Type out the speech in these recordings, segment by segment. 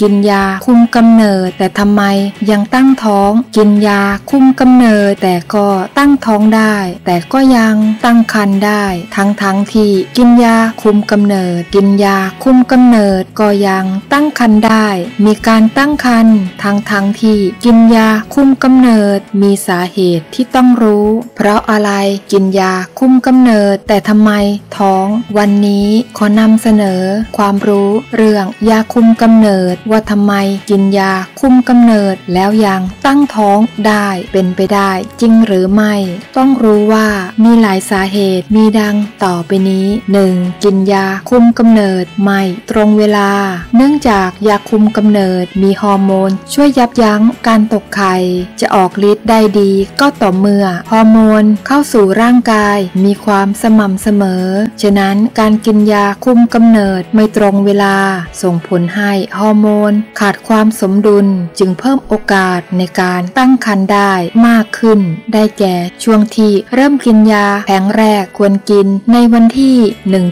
กินยาคุมกำเนิด แต่ทำไมยังตั้งท้อง กินยาคุมกำเนิด แต่ก็ตั้งท้องได้ แต่ก็ยังตั้งครรภ์ได้ ทั้งทั้งที่กินยาคุมกำเนิด กินยาคุมกำเนิดก็ยังตั้งครรภ์ได้ มีการตั้งครรภ์ทั้งทั้งที่กินยาคุมกำเนิด มีสาเหตุที่ต้องรู้ เพราะอะไรกินยาคุมกำเนิด แต่ทำไมท้อง วันนี้ขอนำเสนอ ความรู้เรื่องยาคุมกำเนิดว่าทำไมกินยาคุมกำเนิดแล้วยังตั้งท้องได้เป็นไปได้ จริงหรือไม่ ต้องรู้ว่ามีหลายสาเหตุมีดังต่อไปนี้ 1. กินยาคุมกำเนิดไม่ตรงเวลา เนื่องจากยาคุมกำเนิดมีฮอร์โมน ช่วยยับยั้งการตกไข่จะออกฤทธิ์ได้ดีก็ต่อเมื่อฮอร์โมนเข้าสู่ร่างกาย มีความสม่ำเสมอ ฉะนั้นการกินยาคุมกำเนิดไม่ตรงเวลา ส่งผลให้ฮอร์โมนขาดความสมดุลจึงเพิ่มโอกาสในการตั้งครรภ์ได้มากขึ้น ได้แก่ช่วงที่เริ่มกินยาแผงแรกควรกินในวันที่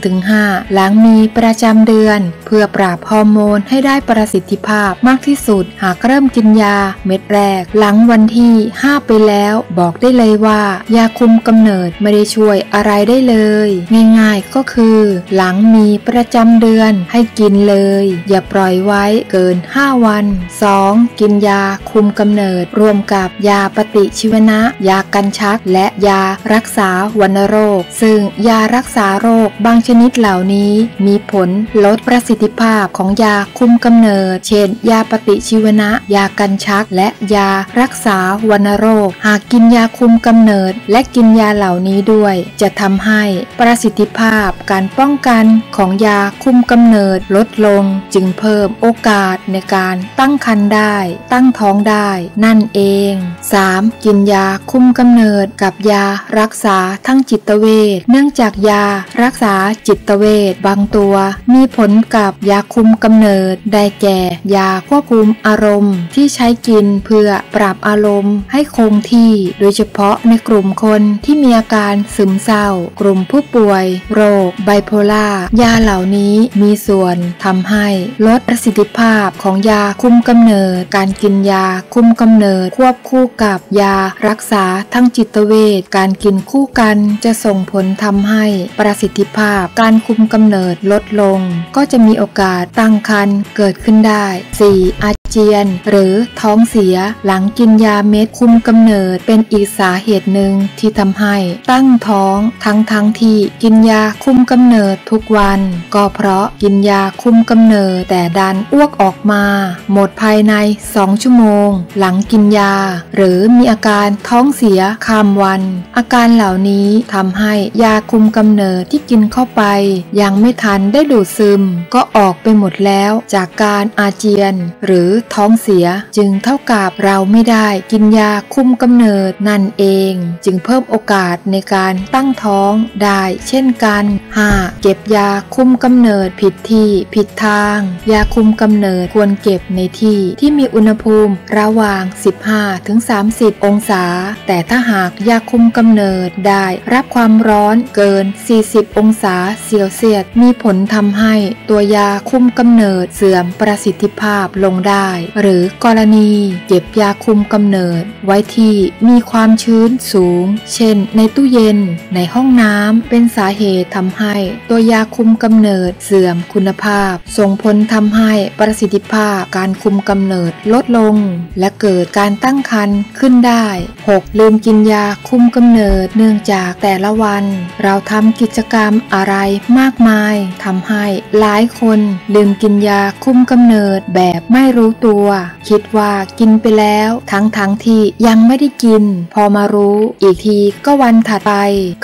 1-5 หลังมีประจำเดือน เพื่อปราบฮอร์โมนให้ได้ประสิทธิภาพมากที่สุด หากเริ่มกินยาเม็ดแรก หลังวันที่ 5 ไปแล้ว บอกได้เลยว่า ยาคุมกำเนิดไม่ได้ช่วยอะไรได้เลย ง่ายๆก็คือ หลังมีประจำเดือนให้กินเลย อย่าปล่อยไว้เกิน 5 วัน 2. กินยาคุมกำเนิด รวมกับยาปฏิชีวนะ ยากันชัก และยารักษาวัณโรค ซึ่งยารักษาโรคบางชนิดเหล่านี้ มีผลลดประสิทธิภาพของยาคุมกำเนิด เช่น ยาปฏิชีวนะ ยากันชัก และยารักษาวัณโรค หากกินยาคุมกำเนิด และกินยาเหล่านี้ด้วย จะทำให้ประสิทธิภาพการป้องกันของยาคุมกำเนิดลดลง จึงเพิ่มโอกาสในการตั้งครรภ์ได้ ตั้งท้องได้ นั่นเอง 3. กินยาคุมกำเนิดกับยารักษาทั้งจิตเวชเนื่องจากยารักษาจิตเวชบางตัว มีผลกับยาคุมกำเนิด ได้แก่ ยาควบคุมอารมณ์ ที่ใช้กินเพื่อปรับอารมณ์ ให้คงที่ โดยเฉพาะในกลุ่มคนที่มีอาการซึมเศร้า กลุ่มผู้ป่วย โรคไบโพล่ายาเหล่านี้มีส่วนทำให้ลดประสิทธิภาพาพของยาคุมกำเนิด การกินยาคุมกำเนิด ควบคู่กับยารักษาทั้งจิตเวชการกินคู่กันจะส่งผลทำให้ประสิทธิภาพการคุมกำเนิดลดลง ก็จะมีโอกาสตั้งครรภ์เกิดขึ้นได้ 4. อาเจียนหรือท้องเสียหลังกินยาเม็ดคุมกำเนิดเป็นอีกสาเหตุหนึ่งที่ทำให้ตั้งท้องทั้งทั้งที่กินยาคุมกำเนิดทุกวัน ก็เพราะกินยาคุมกำเนิดแต่ดันอ้วกออกมา หมดภายใน 2 ชั่วโมง หลังกินยา หรือมีอาการท้องเสียข้ามวัน อาการเหล่านี้ทำให้ยาคุมกำเนิดที่กินเข้าไป ยังไม่ทันได้ดูดซึม ก็ออกไปหมดแล้วจากการอาเจียน หรือท้องเสียจึงเท่ากับเราไม่ได้กินยาคุมกำเนิดนั่นเอง จึงเพิ่มโอกาสในการตั้งท้องได้เช่นกัน 5. เก็บยาคุมกำเนิดผิดที่ผิดทาง ยาคุมกำเนิดควรเก็บในที่ที่มีอุณหภูมิระหว่าง 15-30 องศา แต่ถ้าหากยาคุมกำเนิดได้รับความร้อนเกิน 40 องศาเซลเซียสมีผลทำให้ตัวยาคุมกำเนิดเสื่อมประสิทธิภาพลงได้ หรือกรณีเก็บยาคุมกำเนิด ไว้ที่มีความชื้นสูง เช่น ในตู้เย็น ในห้องน้ำเป็นสาเหตุทำให้ตัวยาคุมกำเนิดเสื่อมคุณภาพ ส่งผลทำให้ประสิทิทธิภาพการคุมกำเนิดลดลง และเกิดการตั้งครรภ์ขึ้นได้ 6. ลืมกินยาคุมกำเนิดเนื่องจากแต่ละวัน เราทำกิจกรรมอะไรมากมายทำให้หลายคนลืมกินยาคุมกำเนิดแบบไม่รู้ตัว คิดว่ากินไปแล้ว ทั้งทั้งที่ยังไม่ได้กิน พอมารู้อีกทีก็วันถัดไป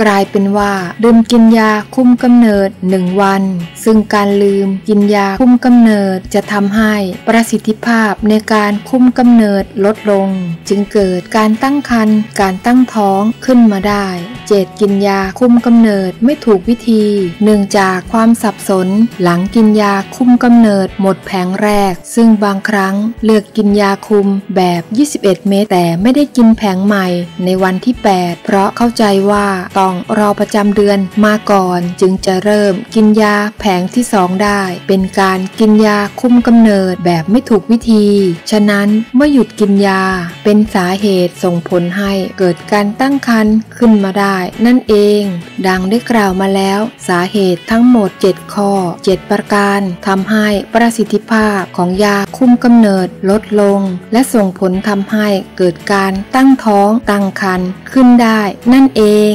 กลายเป็นว่าลืมกินยาคุมกำเนิดหนึ่งวัน ซึ่งการลืมกินยาคุมกำเนิดจะทำให้ประสิทธิภาพในการคุมกำเนิดลดลง จึงเกิดการตั้งครรภ์การตั้งท้องขึ้นมาได้ 7. กินยาคุมกำเนิดไม่ถูกวิธี เนื่องจากความสับสนหลังกินยาคุมกำเนิดหมดแผงแรก ซึ่งบางครั้งเลือกกินยาคุมแบบ 21 เม็ดแต่ไม่ได้กินแผงใหม่ในวันที่ 8 เพราะเข้าใจว่าต้องรอประจำเดือนมาก่อน จึงจะเริ่มกินยาแผงที่ 2 ได้ เป็นการกินยาคุมกำเนิดแบบไม่ถูกวิธี ฉะนั้นเมื่อหยุดกินยา เป็นสาเหตุส่งผลให้เกิดการตั้งครรภ์ขึ้นมาได้ นั่นเอง ดังได้กล่าวมาแล้ว สาเหตุทั้งหมด 7 ข้อ 7 ประการทำให้ประสิทธิภาพของยาคุมกำเนิดลดลง และส่งผลทำให้เกิดการตั้งท้องตั้งครรภ์ขึ้นได้ นั่นเอง